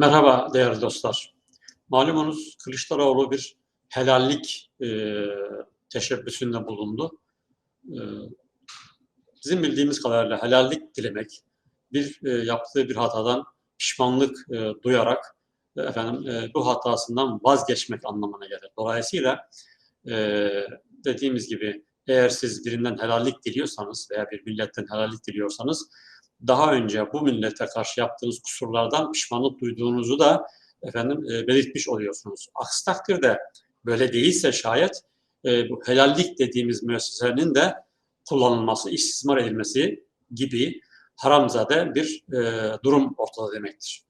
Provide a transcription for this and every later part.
Merhaba değerli dostlar. Malumunuz Kılıçdaroğlu bir helallik e, teşebbüsünde bulundu. E, bizim bildiğimiz kadarıyla helallik dilemek, bir e, yaptığı bir hatadan pişmanlık e, duyarak e, efendim e, bu hatasından vazgeçmek anlamına gelir. Dolayısıyla e, dediğimiz gibi eğer siz birinden helallik diliyorsanız veya bir milletten helallik diliyorsanız daha önce bu millete karşı yaptığınız kusurlardan pişmanlık duyduğunuzu da efendim e, belirtmiş oluyorsunuz. Aksi takdirde böyle değilse şayet e, bu helallik dediğimiz müessesenin de kullanılması, istismar edilmesi gibi haramzade bir e, durum ortada demektir.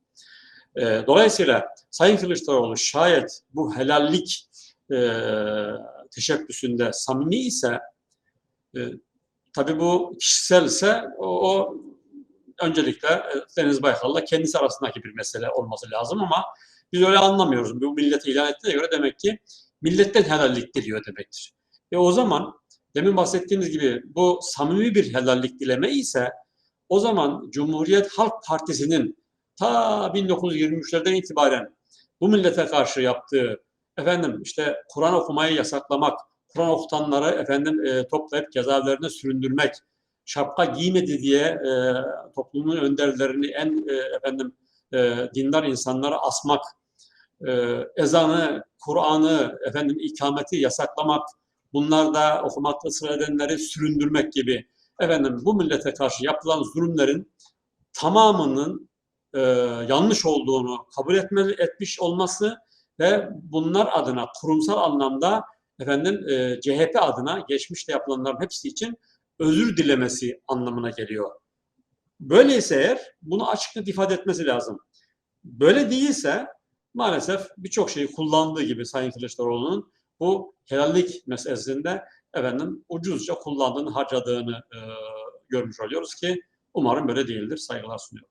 E, dolayısıyla Sayın Kılıçdaroğlu şayet bu helallik e, teşebbüsünde samimi ise e, tabii bu kişisel ise o, o öncelikle e, Deniz Baykal'la kendisi arasındaki bir mesele olması lazım ama biz öyle anlamıyoruz. Bu millete ilan ettiğine göre demek ki milletten helallik diliyor demektir. E o zaman demin bahsettiğimiz gibi bu samimi bir helallik dileme ise o zaman Cumhuriyet Halk Partisi'nin ta 1923'lerden itibaren bu millete karşı yaptığı efendim işte Kur'an okumayı yasaklamak, Kur'an okutanları efendim e, toplayıp cezaevlerine süründürmek, şapka giymedi diye e, toplumun önderlerini en e, efendim e, dindar insanlara asmak, e, ezanı, Kur'an'ı, efendim ikameti yasaklamak, bunlar da okumakta ısrar edenleri süründürmek gibi efendim bu millete karşı yapılan zulümlerin tamamının e, yanlış olduğunu kabul etmeli, etmiş olması ve bunlar adına kurumsal anlamda efendim e, CHP adına geçmişte yapılanların hepsi için özür dilemesi anlamına geliyor. Böyleyse eğer bunu açıkça ifade etmesi lazım. Böyle değilse maalesef birçok şeyi kullandığı gibi Sayın Kılıçdaroğlu'nun bu helallik meselesinde efendim ucuzca kullandığını, harcadığını e, görmüş oluyoruz ki umarım böyle değildir. Saygılar sunuyorum.